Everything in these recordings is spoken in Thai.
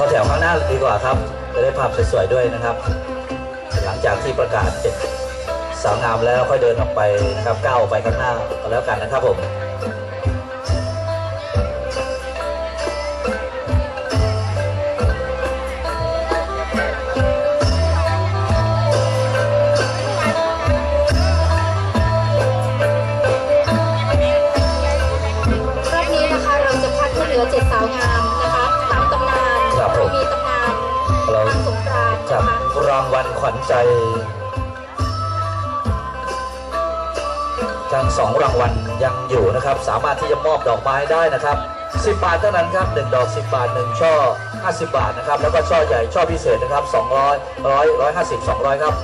เข้าแถวข้างหน้าดีกว่าครับ จะได้ภาพสวยๆด้วยนะครับ หลังจากที่ประกาศเจ็ดสาวงามแล้วค่อยเดินออกไปครับก้าวออกไปข้างหน้าแล้วกันนะครับผม ขวัญใจทั้งสองรางวัลยังอยู่นะครับ สามารถที่จะมอบดอกไม้ได้นะครับ 10 บาทเท่านั้นครับ 1 ดอก 10 บาท 1 ช่อ 50 บาทนะครับ แล้วก็ช่อใหญ่ช่อพิเศษนะครับ 200 100 150 200 ครับ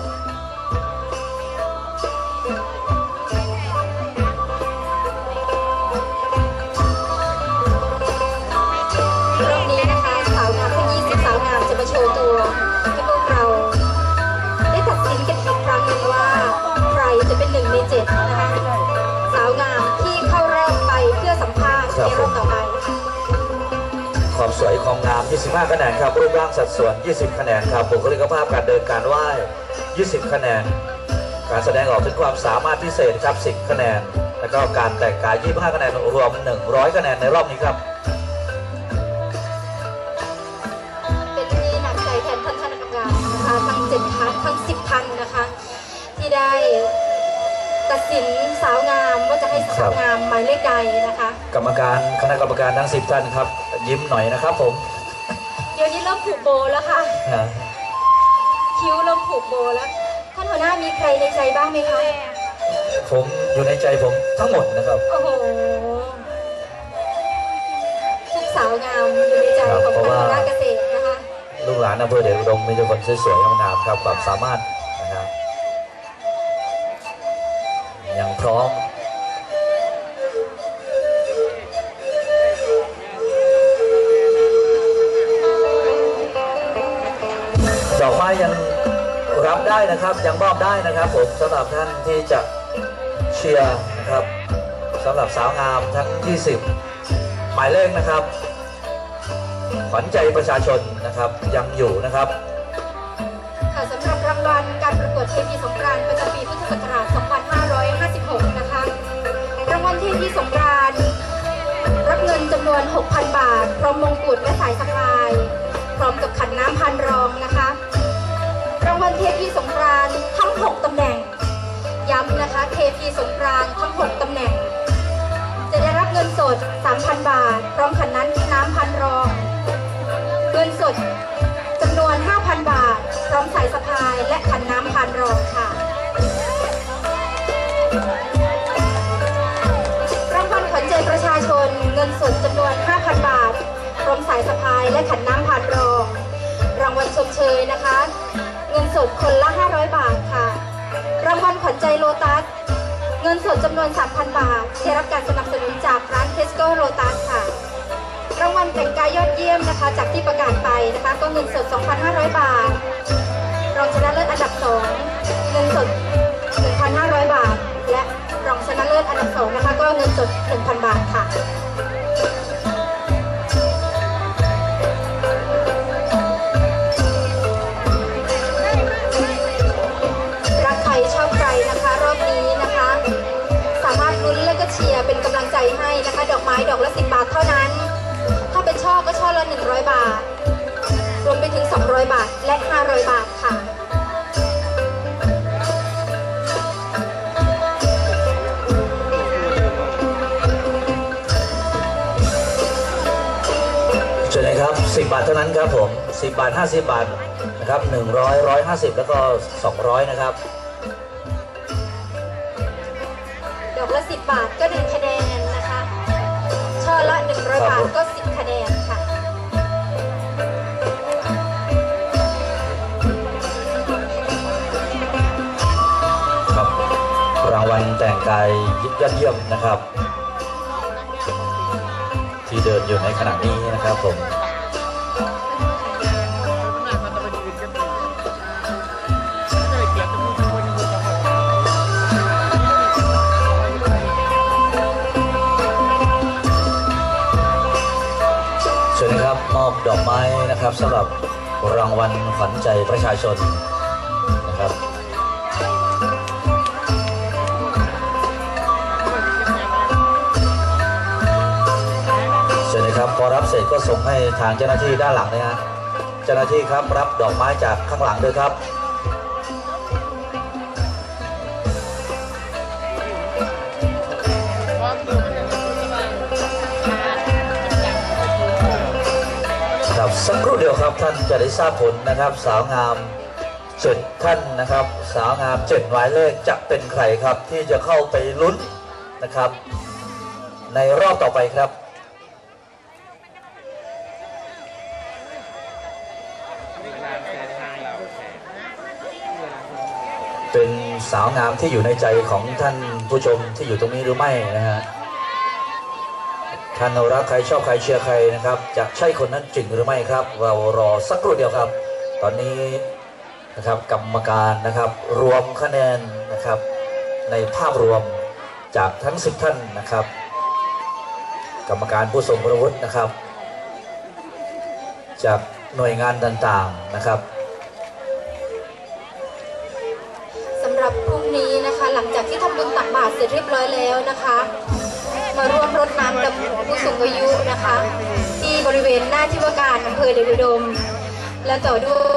สวยความงาม 25 คะแนนครับ รูปร่างสัดส่วน 20 คะแนนครับ บุคลิกภาพการเดินการไหว้ 20 คะแนน การแสดงออกถึงความสามารถพิเศษครับ 10 คะแนน แล้วก็การแต่งกาย 25 คะแนนรวม 100 คะแนนในรอบนี้ครับ เป็นที่หนักใจแทนท่านคณะกรรมการนะคะทั้งเจ็ดท่านทั้งสิบท่านนะคะ ที่ได้ตัดสินสาวงามว่าจะให้สาวงามหมายเลขใดนะคะ กรรมการคณะกรรมการทั้ง 10 ท่านครับ ยิ้มหน่อยนะครับผมเดี๋ยวนี้เริ่มผูกโบแล้วค่ะ อ่าคิ้วเริ่มผูกโบแล้วท่านหัวหน้ามีใครในใจบ้างไหมคะ ผมอยู่ในใจผมทั้งหมดนะครับ โอ้โหทุกสาวงามอยู่ในใจของท่านหัวหน้าเกษตรนะคะ ลูกหลานอำเภอเดชอุดมมีแต่คนสวยๆงามๆครับความสามารถนะครับยังพร้อม ดอกไม้ยังรับได้นะครับยังมอบได้นะครับผมสำหรับท่านที่จะเชียร์นะครับสำหรับสาวงามทั้ง 20 หมายเลขนะครับ ขวัญใจประชาชนนะครับยังอยู่นะครับค่ะสำหรับรางวัลการประกวดเทพีสงกรานต์ประจำปีพุทธศักราช 2556 นะคะ รางวัลเทพีสงกรานต์รับเงินจำนวน 6,000 บาท พร้อมมงกุฎและสายสะพาย เทพีสงกรานต์ทั้ง6ตำแหน่ง จะได้รับเงินสด 3,000 บาท พร้อมขันนั้นน้ำพันรอง เงินสดจำนวน 5,000 บาท พร้อมสายสะพายและขันน้ำพันรองค่ะรางวัลขวัญใจประชาชน เงินสดจำนวน 5,000 บาท พร้อมสายสะพายและขันน้ำพันรอง รางวัลชมเชยนะคะ เงินสดคนละ 500 บาทค่ะรางวัลขวัญใจโลตัส เงินสดจำนวน 3,000 บาท ได้รับการสนับสนุนจากร้านเทสโก้โรตัสค่ะ รางวัลแต่งกายยอดเยี่ยมนะคะ จากที่ประกาศไปนะคะ ก็เงินสด 2,500 บาท รองชนะเลิศอันดับ 2 เงินสด 1,500 บาท และรองชนะเลิศอันดับ 2 นะคะ ก็เงินสด 1,000 บาทค่ะ ดอกไม้ดอกละ 10 บาทเท่านั้น ถ้าเป็นช่อก็ช่อละ 100 บาท รวมไปถึง 200 บาทและ 500 บาทค่ะเชิญเลยครับ 10 บาทเท่านั้นครับผม 10 บาท 50 บาทนะครับ 100 150 แล้วก็ 200 นะครับ ดอกละ 10 บาทก็1 แต่งกายยอดเยี่ยมนะครับ ที่เดินอยู่ในขณะนี้นะครับผมเชิญนะครับมอบดอกไม้นะครับสำหรับรางวัลขวัญใจประชาชนนะครับ นะครับพอรับเสร็จก็ส่งให้ทางเจ้าหน้าที่ด้านหลังนะฮะเจ้าหน้าที่ครับรับดอกไม้จากข้างหลังด้วยครับครับสักครู่เดียวครับท่านจะได้ทราบผลนะครับ สาวงามเจ็ดท่านนะครับ สาวงามเจ็ดหมายเลขจะเป็นใครครับที่จะเข้าไปลุ้นนะครับ ในรอบต่อไปครับ เป็นสาวงามที่อยู่ในใจของท่านผู้ชมที่อยู่ตรงนี้หรือไม่นะฮะท่านรักใครชอบใครเชียร์ใครนะครับ จะใช่คนนั้นจริงหรือไม่ครับ เรารอสักครู่เดียวครับ ตอนนี้นะครับกรรมการนะครับ รวมคะแนนนะครับ ในภาพรวมจากทั้งสิบท่านนะครับ กรรมการผู้ทรงคุณวุฒินะครับ จากหน่วยงานต่างๆนะครับ หลังจากที่ทำบุญตักบาตรเสร็จเรียบร้อยแล้วนะคะ มาร่วมรดน้ำดำผู้สูงอายุนะคะ ที่บริเวณหน้าที่ว่าการอำเภอเดชอุดมและต่อด้วย